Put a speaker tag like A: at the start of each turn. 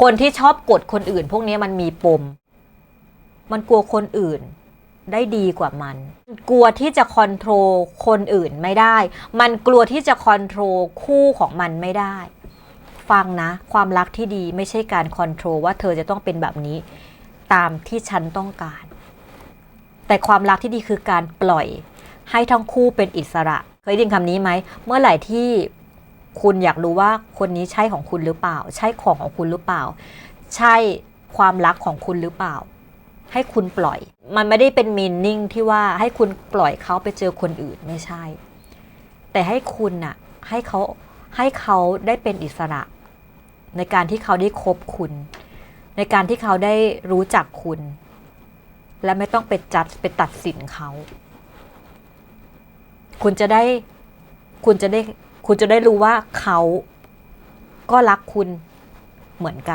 A: คนที่ชอบกดคนอื่น พวกนี้มันมีปม มันกลัวคนอื่นได้ดีกว่ามัน กลัวที่จะคอนโทรลคนอื่นไม่ได้ มันกลัวที่จะคอนโทรลคู่ของมันไม่ได้ ฟังนะ ความรักที่ดีไม่ใช่การคอนโทรลว่าเธอจะต้องเป็นแบบนี้ ตามที่ฉันต้องการ แต่ความรักที่ดีคือการปล่อย ให้ทั้งคู่เป็นอิสระ เคยได้ยินคำนี้ไหม เมื่อไหร่ที่ คุณอยากรู้ว่าคนนี้ใช่ของคุณหรือเปล่า ใช่ของของคุณหรือเปล่า ใช่ความรักของคุณหรือเปล่า ให้คุณปล่อย มันไม่ได้เป็นมีนนิ่งที่ว่าให้คุณปล่อยเขาไปเจอคนอื่นไม่ใช่ แต่ให้คุณน่ะให้เขาให้เขาได้เป็นอิสระ ในการที่เขาได้คบคุณ ในการที่เขาได้รู้จักคุณ และไม่ต้องไปจัดไปตัดสินเขา คุณจะได้คุณจะได้ คุณจะได้รู้ว่าเขาก็รักคุณเหมือนกัน